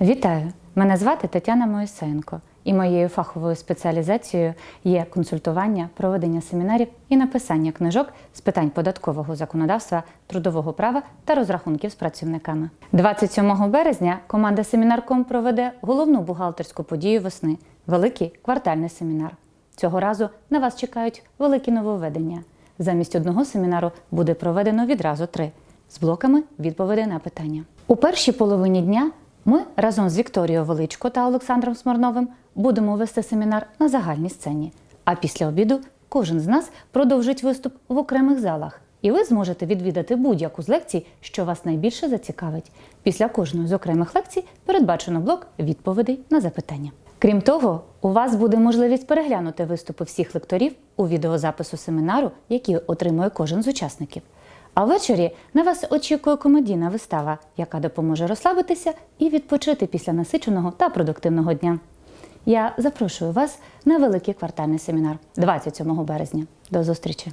Вітаю! Мене звати Тетяна Моїсенко, і моєю фаховою спеціалізацією є консультування, проведення семінарів і написання книжок з питань податкового законодавства, трудового права та розрахунків з працівниками. 27 березня команда Семінарком проведе головну бухгалтерську подію весни великий квартальний семінар. Цього разу на вас чекають великі нововведення. Замість одного семінару буде проведено відразу три з блоками відповідей на питання. У першій половині дня ми разом з Вікторією Величко та Олександром Смирновим будемо вести семінар на загальній сцені. А після обіду кожен з нас продовжить виступ в окремих залах, і ви зможете відвідати будь-яку з лекцій, що вас найбільше зацікавить. Після кожної з окремих лекцій передбачено блок відповідей на запитання. Крім того, у вас буде можливість переглянути виступи всіх лекторів у відеозапису семінару, який отримує кожен з учасників. А ввечері на вас очікує комедійна вистава, яка допоможе розслабитися і відпочити після насиченого та продуктивного дня. Я запрошую вас на великий квартальний семінар 27 березня. До зустрічі!